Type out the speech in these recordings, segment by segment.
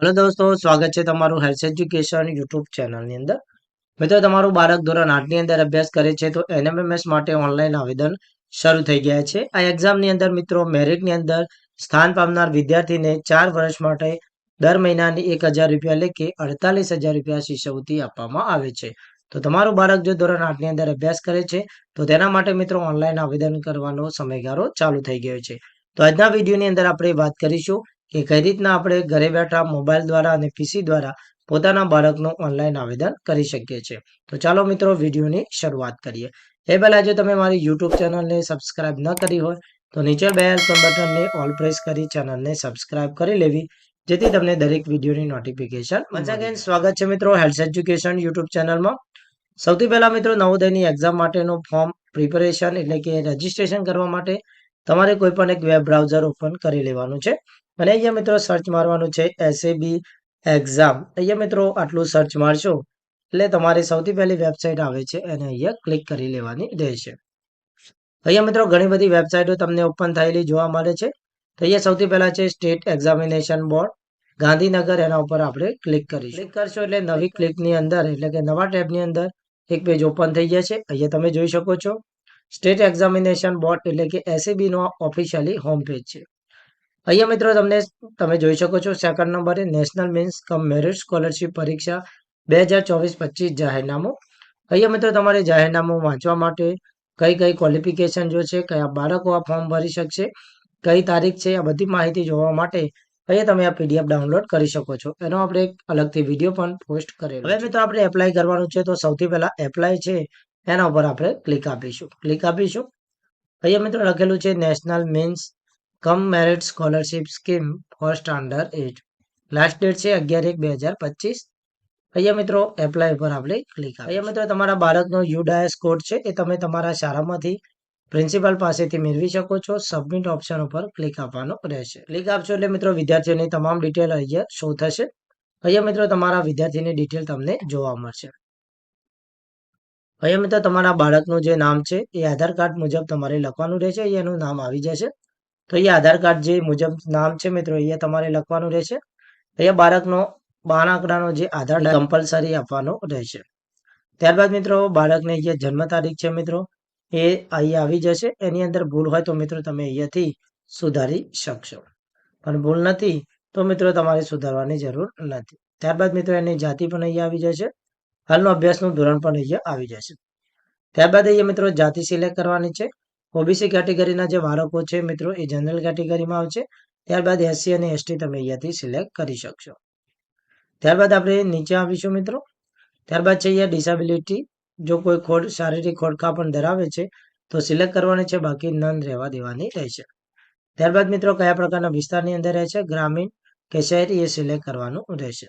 Hello દોસ્તો, સ્વાગત છે તમારું હેલ્થ એજ્યુકેશન યુટ્યુબ ચેનલની અંદર. મિત્રો, તમારું બાળક ધોરણ આઠની અંદર અભ્યાસ કરે છે તો એનએમએમએસ માટે ઓનલાઈન આવેદન શરૂ થઈ ગયા છે. આ એક્ઝામની અંદર મિત્રો મેરિટની અંદર સ્થાન પામનાર વિદ્યાર્થીને ચાર વર્ષ માટે દર મહિનાની એક હજાર રૂપિયા કે અડતાલીસ હજાર રૂપિયા શિષ્યવૃત્તિ આપવામાં આવે છે. તો તમારું બાળક જો ધોરણ આઠની અંદર અભ્યાસ કરે છે, તો તેના માટે મિત્રો ઓનલાઈન આવેદન કરવાનો સમયગાળો ચાલુ થઈ ગયો છે. તો આજના વિડીયોની અંદર આપણે વાત કરીશું કે કઈ રીતના આપણે ઘરે બેઠા મોબાઈલ દ્વારા અને પીસી દ્વારા પોતાના બાળકનું ઓનલાઈન આવેદન કરી શકીએ છીએ. તો ચાલો મિત્રો વિડીયોની શરૂઆત કરીએ. એ પહેલાં જો તમે મારી યુટ્યુબ ચેનલને સબસ્ક્રાઇબ ન કરી હોય તો નીચે બે આઇકન બટનને ઓલ પ્રેસ કરી ચેનલને સબસ્ક્રાઇબ કરી લેવી જેથી તમને દરેક વિડીયોની નોટિફિકેશન વન્સ અગેન સ્વાગત છે મિત્રો હેલ્થ એજ્યુકેશન યુટ્યુબ ચેનલમાં. સૌથી પહેલાં મિત્રો નવોદયની એક્ઝામ માટેનું ફોર્મ પ્રિપેરેશન એટલે કે રજીસ્ટ્રેશન કરવા માટે તમારે કોઈ પણ એક વેબ બ્રાઉઝર ઓપન કરી લેવાનું છે. અને અહીંયા મિત્રો સર્ચ મારવાનું છે એસએબી એક્ઝામ અહીંયા મિત્રો આટલું સર્ચ મારશો, એટલે તમારી સૌથી પહેલી વેબસાઇટ આવે છે અને અહીંયા ક્લિક કરી લેવાની રહેશે. અહીંયા મિત્રો ઘણી બધી વેબસાઇટો તમને ઓપન થયેલી જોવા મળે છે. તો અહીંયા સૌથી પહેલા છે સ્ટેટ એક્ઝામિનેશન બોર્ડ ગાંધીનગર, એના ઉપર આપણે ક્લિક કરીશું. ક્લિક કરશો એટલે નવી ક્લિકની અંદર, એટલે કે નવા ટેબની અંદર એક પેજ ઓપન થઈ જશે. અહીંયા તમે જોઈ શકો છો. સ્ટેટ એક્ઝામિનેશન બોર્ડ એટલે કે એસએબી નો ઓફિશિયલી હોમ પેજ છે. અહીંયા મિત્રો તમને તમે જોઈ શકો છો સેકન્ડ નંબરે national means cum merit scholarship પરીક્ષા બે હજાર ચોવીસ પચીસ જાહેરનામું. અહીંયા મિત્રો તમારે જાહેરનામું વાંચવા માટે કઈ કઈ ક્વોલિફિકેશન જો છે કયા બાળકો આ ફોર્મ ભરી શકશે કઈ તારીખ છે આ બધી માહિતી જોવા માટે અહીંયા તમે આ પીડીએફ ડાઉનલોડ કરી શકો છો. એનો આપણે એક અલગથી વીડિયો પણ પોસ્ટ કરેલો હવે મિત્રો આપણે એપ્લાય કરવાનું છે તો સૌથી પહેલા એપ્લાય છે એના ઉપર આપણે ક્લિક આપીશું. ક્લિક આપીશું. અહીંયા મિત્રો લખેલું છે national means cum merit scholarship scheme for standard at last date છે અગિયાર એક બે હજાર પચીસ. અહીંયા મિત્રો એપ્લાય પર આપણે ક્લિક અહીંયા મિત્રો તમારા બાળકનો યુડાયસ કોડ છે એ તમે તમારા શાળામાંથી પ્રિન્સિપાલ પાસેથી મેળવી શકો છો. સબમિટ ઓપ્શન ઉપર ક્લિક આપવાનો રહેશે. ક્લિક આપશો એટલે મિત્રો વિદ્યાર્થીઓની તમામ ડિટેલ અહીંયા શો થશે. અહીંયા મિત્રો તમારા વિદ્યાર્થીની ડિટેલ તમને જોવા મળશે. અહીંયા મિત્રો તમારા બાળકનું જે નામ છે એ આધાર કાર્ડ મુજબ તમારે લખવાનું રહેશે. એનું નામ આવી જશે. તો અહીંયા આધાર કાર્ડ જે મુજબ નામ છે મિત્રો, અહીંયા તમારે લખવાનું રહેશે. અહીંયા બાળકનો બાર આંકડાનો જે આધાર કમ્પલસરી આપવાનો રહેશે. ત્યારબાદ મિત્રો, બાળકને અહીંયા જન્મ તારીખ છે મિત્રો, એ અહીંયા આવી જશે. એની અંદર ભૂલ હોય તો મિત્રો તમે અહીંયાથી સુધારી શકશો. પણ ભૂલ નથી, તો મિત્રો તમારે સુધારવાની જરૂર નથી. ત્યારબાદ મિત્રો, એની જાતિ પણ અહીંયા આવી જશે. હાલનો અભ્યાસનું ધોરણ પણ અહીંયા આવી જશે. ત્યારબાદ અહીંયા મિત્રો જાતિ સિલેક્ટ કરવાની છે. ઓબીસી કેટેગરીના જે બાળકો છે મિત્રો, એ જનરલ કેટેગરીમાં આવશે. ત્યારબાદ એસસી અને એસટી તમે અહીંયાથી સિલેક્ટ કરી શકશો. ત્યારબાદ આપણે નીચે આવીશું મિત્રો. ત્યારબાદ છે અહીંયા ડિસેબિલિટી જો કોઈ ખોડ, શારીરિક ખોડખા પણ ધરાવે છે, તો સિલેક્ટ કરવાની છે, બાકી નન રહેવા દેવાની રહેશે. ત્યારબાદ મિત્રો કયા પ્રકારના વિસ્તારની અંદર રહે છે? ગ્રામીણ, કે શહેરી, એ સિલેક્ટ કરવાનું રહેશે.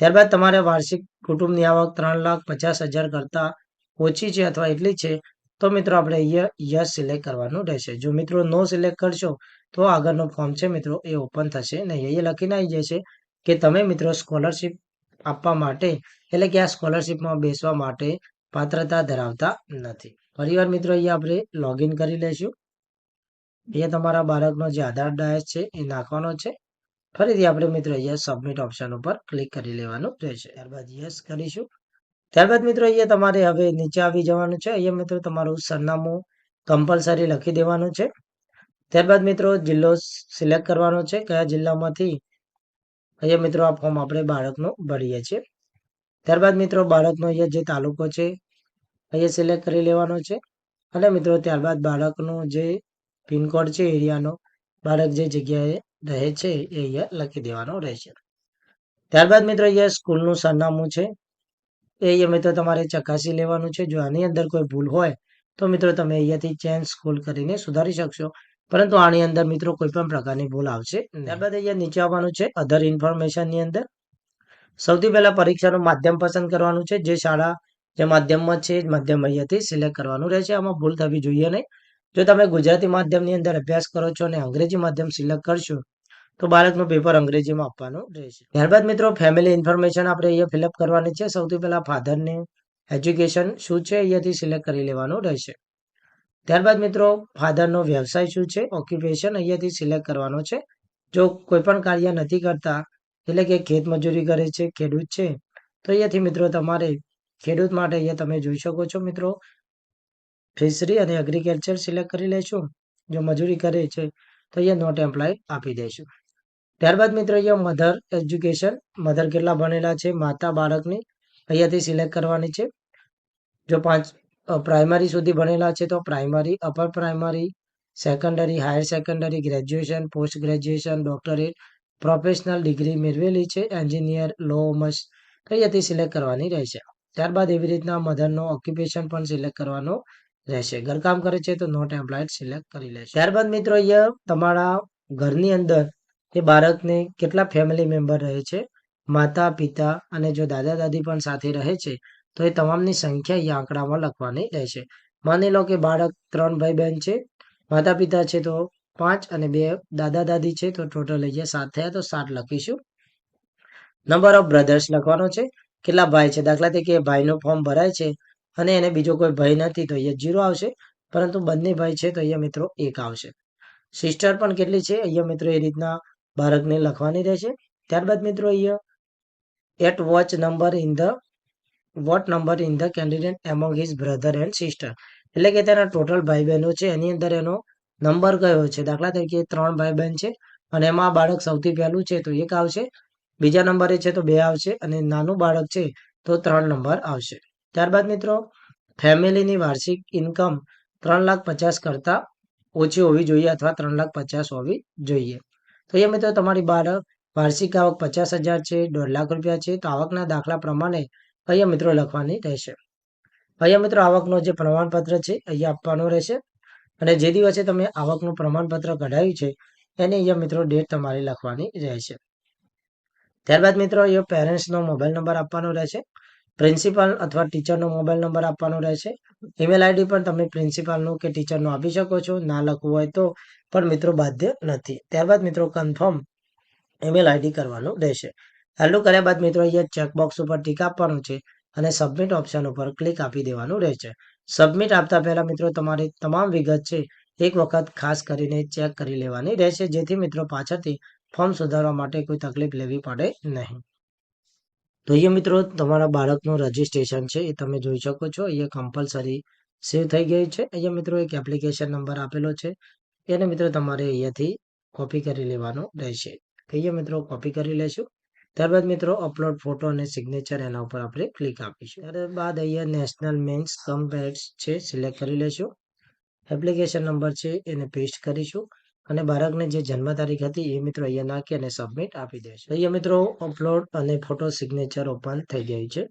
ત્યારબાદ તમારે વાર્ષિક કુટુંબની આવક ત્રણ લાખ પચાસ હજાર કરતાં ઓછી છે અથવા એટલી છે તો મિત્રો આપણે યસ સિલેક્ટ કરવાનું રહેશે. જો મિત્રો નો સિલેક્ટ કરશો, તો આગળનો ફોર્મ છે મિત્રો એ ઓપન થશે નહીં અહીંયા લખીને આવી જશે કે તમે મિત્રો સ્કોલરશિપ આપવા માટે, એટલે કે આ સ્કોલરશિપમાં બેસવા માટે પાત્રતા ધરાવતા નથી. ફરીવાર મિત્રો અહીંયા આપણે લોગિન કરી લઈશું. અહીંયા તમારા બાળકનો જે આધાર ડાયસ છે એ નાખવાનો છે. ફરીથી આપણે મિત્રો અહીંયા સબમિટ ઓપ્શન ઉપર ક્લિક કરી લેવાનું રહેશે. ત્યારબાદ યસ કરીશું. ત્યારબાદ મિત્રો અહીંયા તમારે હવે નીચે આવી જવાનું છે. અહીંયા મિત્રો તમારું સરનામું કમ્પલસરી લખી દેવાનું છે. ત્યારબાદ મિત્રો જિલ્લો સિલેક્ટ કરવાનો છે. કયા જિલ્લામાંથી અહીંયા મિત્રો આ ફોર્મ આપણે બાળકનું ભરીએ છીએ. ત્યારબાદ મિત્રો બાળકનો અહીંયા જે તાલુકો છે, અહીંયા સિલેક્ટ કરી લેવાનો છે. અને મિત્રો ત્યારબાદ બાળકનું જે પિનકોડ છે, એરિયાનો, બાળક જે જગ્યાએ રહે છે, એ અહીંયા લખી દેવાનો રહેશે. ત્યારબાદ મિત્રો અહીંયા સ્કૂલનું સરનામું છે. એ મિત્રો તમારે ચકાસી લેવાનું છે. જો આની અંદર કોઈ ભૂલ હોય તો મિત્રો તમે અહીંયાથી ચેન સ્કૂલ કરીને સુધારી શકશો. પરંતુ આની અંદર મિત્રો કોઈ પણ પ્રકારની ભૂલ આવશે ત્યારબાદ અહીંયા નીચે આવવાનું છે અધર ઇન્ફોર્મેશનની અંદર. સૌથી પહેલા પરીક્ષાનું માધ્યમ પસંદ કરવાનું છે. જે શાળા જે માધ્યમમાં છે માધ્યમ અહીંયાથી સિલેક્ટ કરવાનું રહેશે. આમાં ભૂલ થવી જોઈએ નહીં. જો તમે ગુજરાતી માધ્યમની અંદર અભ્યાસ કરો છો અને અંગ્રેજી માધ્યમ સિલેક્ટ કરશો તો બાળકનું પેપર અંગ્રેજીમાં આપવાનું રહેશે. ત્યારબાદ મિત્રો ફેમિલી ઇન્ફોર્મેશન આપણે અહીંયા ફિલઅપ કરવાની છે. સૌથી પહેલાં ફાધરને એજ્યુકેશન શું છે અહીંયાથી સિલેક્ટ કરી લેવાનું રહેશે. ત્યારબાદ મિત્રો ફાધરનો વ્યવસાય શું છે? ઓક્યુપેશન અહીંયાથી સિલેક્ટ કરવાનો છે. જો કોઈ પણ કાર્ય નથી કરતા, એટલે કે ખેત મજૂરી કરે છે, ખેડૂત છે, તો અહીંયાથી મિત્રો તમારે ખેડૂત માટે અહીંયા તમે જોઈ શકો છો મિત્રો. ફિશરી અને એગ્રીકલ્ચર સિલેક્ટ કરી લેશું. જો મજૂરી કરે છે, તો અહીંયા નોટ એમ્પ્લોય આપી દઈશું ત્યારબાદ મિત્રો અહીંયા મધર એજ્યુકેશન મધર કેટલા ભણેલા છે? માતા બાળકની અહીંયાથી સિલેક્ટ કરવાની છે. જો પાંચ પ્રાઇમરી સુધી ભણેલા છે તો primary upper primary secondary higher secondary graduation post graduation doctorate professional degree મેળવેલી છે. એન્જિનિયર લો મસ અહીંયાથી સિલેક્ટ કરવાની રહેશે. ત્યારબાદ એવી રીતના મધરનો ઓક્યુપેશન પણ સિલેક્ટ કરવાનો રહેશે. ઘરકામ કરે છે તો નોટ એમ્પ્લોયડ સિલેક્ટ કરી લેશે. ત્યારબાદ મિત્રો અહીંયા તમારા ઘરની અંદર એ બાળકને કેટલા ફેમિલી મેમ્બર રહે છે? માતા, પિતા અને જો દાદા, દાદી પણ સાથે રહે છે, તો એ તમામની સંખ્યા અહીંયા આંકડામાં લખવાની રહેશે માની લો કે બાળક ત્રણ ભાઈ બહેન છે, માતા, પિતા છે તો પાંચ અને બે દાદા, દાદી છે તો ટોટલ અહીંયા સાત થયા તો સાત લખીશું. નંબર ઓફ બ્રધર્સ લખવાનો છે. કેટલા ભાઈ છે? દાખલા તરીકે ભાઈનું ફોર્મ ભરાય છે અને એને બીજો કોઈ ભાઈ નથી તો અહીંયા જીરો આવશે, પરંતુ બંને ભાઈ છે તો અહીંયા મિત્રો એક આવશે. સિસ્ટર પણ કેટલી છે? અહીંયા મિત્રો એ રીતના બાળકને લખવાની રહેશે. ત્યારબાદ મિત્રો અહીંયા at watch number in the vote number in the candidate among his brother and sister એટલે કે તેના ટોટલ ભાઈ બહેનો છે. એની અંદર એનો નંબર કયો છે? દાખલા તરીકે ત્રણ ભાઈ બહેન છે અને એમાં બાળક સૌથી પહેલું છે તો એક આવશે. બીજા નંબરે છે તો બે આવશે અને નાનું બાળક છે તો ત્રણ નંબર આવશે. ત્યારબાદ મિત્રો, ફેમિલીની વાર્ષિક ઇન્કમ ત્રણ લાખ પચાસ કરતાં ઓછી હોવી જોઈએ અથવા ત્રણ લાખ પચાસ હોવી જોઈએ. તો એ મિત્રો તમારી બાળક વાર્ષિક આવક પચાસ હજાર છે, દોઢ લાખ રૂપિયા છે, તો આવકના દાખલા પ્રમાણે અહીંયા મિત્રો લખવાની રહેશે. અહીંયા મિત્રો આવકનો જે પ્રમાણપત્ર છે, અહીંયા આપવાનું રહેશે. અને જે દિવસે તમે આવકનું પ્રમાણપત્ર કઢાવ્યું છે, એને અહીંયા મિત્રો ડેટ તમારે લખવાની રહેશે. ત્યારબાદ મિત્રો અહીંયા પેરેન્ટ્સનો મોબાઈલ નંબર આપવાનો રહેશે. પ્રિન્સિપાલ અથવા ટીચરનો મોબાઈલ નંબર આપવાનો રહેશે. ઈમેલ આઈડી પણ તમે પ્રિન્સિપાલનો કે ટીચરનું આપી શકો છો. ના લખવું હોય તો પણ મિત્રો બાધ્ય નથી. ત્યારબાદ મિત્રો કન્ફર્મ ઈમેલ આઈડી કરવાનું રહેશે. આટલું કર્યા બાદ મિત્રો અહીંયા ચેકબોક્સ ઉપર ટીક આપવાનું છે અને સબમિટ ઓપ્શન ઉપર ક્લિક આપી દેવાનું રહેશે. સબમિટ આપતા પહેલા મિત્રો તમારી તમામ વિગત છે એક વખત ખાસ કરીને ચેક કરી લેવાની રહેશે, જેથી મિત્રો પાછળથી ફોર્મ સુધારવા માટે કોઈ તકલીફ લેવી પડે નહીં. તો અહીંયા મિત્રો તમારા બાળકનું રજિસ્ટ્રેશન છે, એ તમે જોઈ શકો છો. અહીંયા કમ્પલસરી સેવ થઈ ગઈ છે. અહીંયા મિત્રો એક એપ્લિકેશન નંબર આપેલો છે. એને મિત્રો તમારે અહીંયાથી કોપી કરી લેવાનો રહેશે. અહીંયા મિત્રો કોપી કરી લેશું. ત્યારબાદ મિત્રો અપલોડ ફોટો અને સિગ્નેચર એના ઉપર આપણે ક્લિક આપીશું. ત્યારબાદ અહીંયા નેશનલ મેન્સ કમ્પેટ્સ છે સિલેક્ટ કરી લેશું. એપ્લિકેશન નંબર છે, એને પેસ્ટ કરીશું. અને બાળકને જે જન્મ તારીખ હતી એ મિત્રો અહીંયા નાખી અને સબમિટ આપી દેશે અહીંયા મિત્રો અપલોડ અને ફોટો સિગ્નેચર ઓપન થઈ ગયું છે.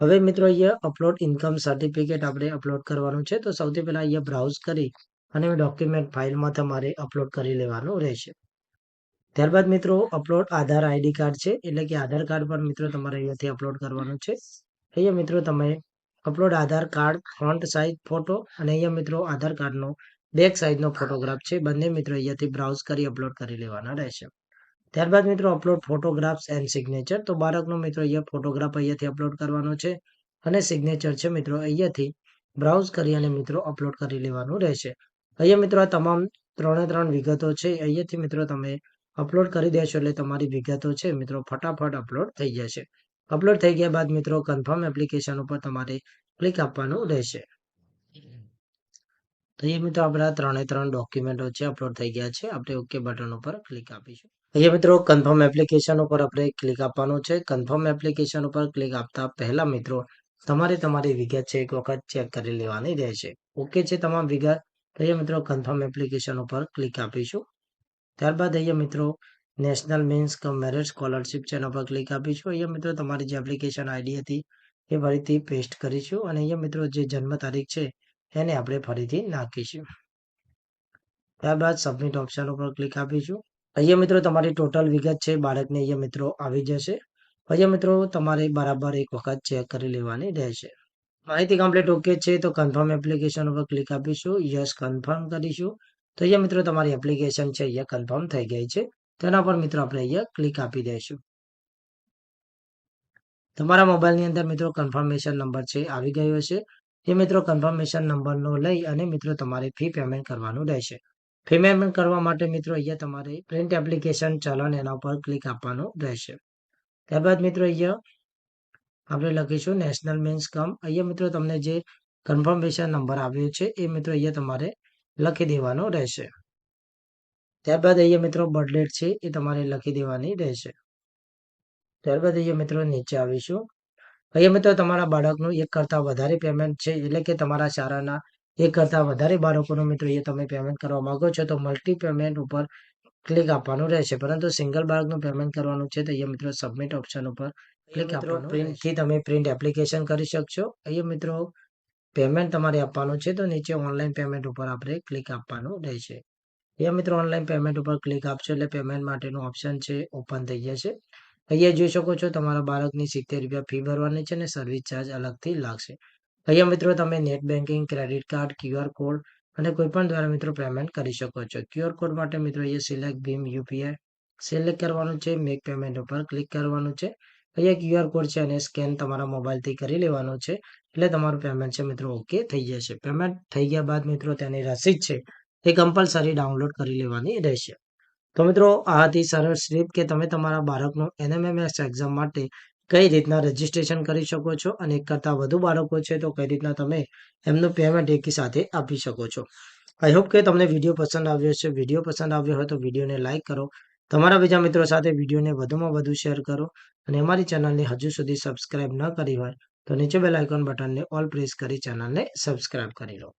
હવે મિત્રો અહીંયા અપલોડ ઇન્કમ સર્ટિફિકેટ આપણે અપલોડ કરવાનું છે. તો સૌથી પહેલા અહીંયા બ્રાઉઝ કરી અને ડોક્યુમેન્ટ ફાઇલમાં તમારે અપલોડ કરી લેવાનું રહેશે. ત્યારબાદ મિત્રો અપલોડ આધાર આઈડી કાર્ડ છે. એટલે કે આધાર કાર્ડ પણ મિત્રો તમારે અહીંયાથી અપલોડ કરવાનું છે. અહીંયા મિત્રો તમે upload Aadhaar card front size photo અને અહીંયા મિત્રો આધાર કાર્ડનો બેક સાઇઝનો ફોટોગ્રાફ છે. બંને મિત્રો અહીંયાથી બ્રાઉઝ કરી અપલોડ કરી લેવાના રહેશે. ત્યારબાદ મિત્રો અપલોડ ફોટોગ્રાફ્સ એન્ડ સિગ્નેચર. તો બાળકનો મિત્રો અહીંયા ફોટોગ્રાફ અહીંયાથી અપલોડ કરવાનો છે અને સિગ્નેચર છે મિત્રો અહીંયાથી બ્રાઉઝ કરી અને મિત્રો અપલોડ કરી લેવાનું રહેશે. અહીંયા મિત્રો આ તમામ ત્રણે ત્રણ વિગતો છે. અહીંયાથી મિત્રો તમે અપલોડ કરી દેશો એટલે તમારી વિગતો છે મિત્રો ફટાફટ અપલોડ થઈ જશે. અપલોડ થઈ ગયા બાદ મિત્રો કન્ફર્મ એપ્લિકેશન ઉપર તમારે ક્લિક આપવાનું રહેશે. તો એ મિત્રો આપણા ત્રણે ત્રણ ડોક્યુમેન્ટો છે અપલોડ થઈ ગયા છે. આપણે ઓકે બટન ઉપર ક્લિક આપીશું. અહીંયા મિત્રો કન્ફર્મ એપ્લિકેશન ઉપર આપણે ક્લિક આપવાનું છે. કન્ફર્મ એપ્લિકેશન ઉપર ક્લિક આપતા પહેલા મિત્રો, તમારે તમારી વિગત છે એક વખત ચેક કરી લેવાની રહેશે. ઓકે છે તમામ વિગત. અહીંયા મિત્રો કન્ફર્મ એપ્લિકેશન ઉપર ક્લિક આપીશું. ત્યારબાદ અહીંયા મિત્રો નેશનલ મીન્સ મેરિટ સ્કોલરશિપ છે, એના પર ક્લિક આપીશું. અહીંયા મિત્રો તમારી જે એપ્લિકેશન આઈડી હતી એ ફરીથી પેસ્ટ કરીશું. અને અહીંયા મિત્રો જે જન્મ તારીખ છે એને આપણે ફરીથી નાખીશું. ત્યારબાદ સબમિટ ઓપ્શન ઉપર ક્લિક આપીશું. અહીંયા મિત્રો તમારી ટોટલ વિગત છે, બાળકને અહીંયા મિત્રો આવી જશે. અહીંયા મિત્રો તમારે બરાબર એક વખત ચેક કરી લેવાની રહેશે. માહિતી કમ્પ્લીટ ઓકે છે, તો કન્ફર્મ એપ્લિકેશન ઉપર ક્લિક આપીશું. યસ કન્ફર્મ કરીશું. તો અહીંયા મિત્રો તમારી એપ્લિકેશન છે, અહીંયા કન્ફર્મ થઈ ગઈ છે. તેના પર મિત્રો આપણે અહીંયા ક્લિક આપી દઈશું. તમારા મોબાઈલની અંદર મિત્રો કન્ફર્મેશન નંબર છે, આવી ગયો છે એ મિત્રો કન્ફર્મેશન નંબરનો લઈ અને મિત્રો તમારે ફી પેમેન્ટ કરવાનું રહેશે. ફી પેમેન્ટ કરવા માટે મિત્રો અહીંયા તમારે પ્રિન્ટ એપ્લિકેશન ચલણ એના ઉપર ક્લિક આપવાનું રહેશે. ત્યારબાદ મિત્રો અહીંયા આપણે લખીશું નેશનલ મીન્સ કમ અહીંયા મિત્રો તમને જે કન્ફર્મેશન નંબર આવ્યો છે એ મિત્રો અહીંયા તમારે લખી દેવાનો રહેશે. ત્યારબાદ અહીંયા મિત્રો બર્થડેટ છે એ તમારે લખી દેવાની રહેશે. ત્યારબાદ અહીંયા મિત્રો નીચે આવીશું. અહીંયા મિત્રો તમારા બાળકનું એક કરતાં વધારે પેમેન્ટ છે એટલે કે તમારા શાળાના એક કરતાં વધારે બાળકોનું મિત્રો એ તમે પેમેન્ટ કરવા માંગો છો તો મલ્ટી પેમેન્ટ ઉપર ક્લિક આપવાનું રહેશે. પરંતુ સિંગલ બાળકનું પેમેન્ટ કરવાનું છે તો અહીંયા મિત્રો સબમિટ ઓપ્શન ઉપર ક્લિક આપવાનું પ્રિન્ટથી તમે પ્રિન્ટ એપ્લિકેશન કરી શકશો. અહીંયા મિત્રો પેમેન્ટ તમારે આપવાનું છે તો નીચે ઓનલાઈન પેમેન્ટ ઉપર આપણે ક્લિક આપવાનું રહેશે. અહીંયા મિત્રો ઓનલાઈન પેમેન્ટ ઉપર ક્લિક આપશો એટલે પેમેન્ટ માટેનું ઓપ્શન છે ઓપન થઈ જશે. અહીંયા જોઈ શકો છો, તમારા બાળકની સિત્તેર રૂપિયા ફી ભરવાની છે અને સર્વિસ ચાર્જ અલગથી લાગશે. અહીંયા મિત્રો તમે net banking credit card QR code અને કોઈપણ દ્વારા મિત્રો પેમેન્ટ કરી શકો છો. ક્યુઆર કોડ માટે મિત્રો અહીંયા સિલેક્ટ ભીમ યુપીઆઈ સિલેક્ટ કરવાનું છે મેક પેમેન્ટ ઉપર ક્લિક કરવાનું છે. અહીંયા ક્યુઆર કોડ છે અને સ્કેન તમારા મોબાઈલથી કરી લેવાનું છે, એટલે તમારું પેમેન્ટ છે મિત્રો ઓકે થઈ જશે. પેમેન્ટ થઈ ગયા બાદ મિત્રો તેની રસીદ છે, એ કમ્પલસરી ડાઉનલોડ કરી લેવાની રહેશે. તો મિત્રો, આ હતી સરળ સ્લીપ કે તમે તમારા બાળકનું એનએમએમએસ એક્ઝામ માટે કઈ રીતના રજીસ્ટ્રેશન કરી શકો છો અને એક કરતાં વધુ બાળકો છે તો કઈ રીતના તમે એમનું પેમેન્ટ એકી સાથે આપી શકો છો. આઈ હોપ કે તમને વીડિયો પસંદ આવ્યો છે વીડિયો પસંદ આવ્યો હોય તો વિડીયોને લાઇક કરો. તમારા બીજા મિત્રો સાથે વિડીયોને વધુમાં વધુ શેર કરો અને અમારી ચેનલને હજુ સુધી સબસ્ક્રાઇબ ન કરી હોય તો નીચે બેલ આઇકોન બટનને ઓલ પ્રેસ કરી ચેનલને સબસ્ક્રાઇબ કરી લો.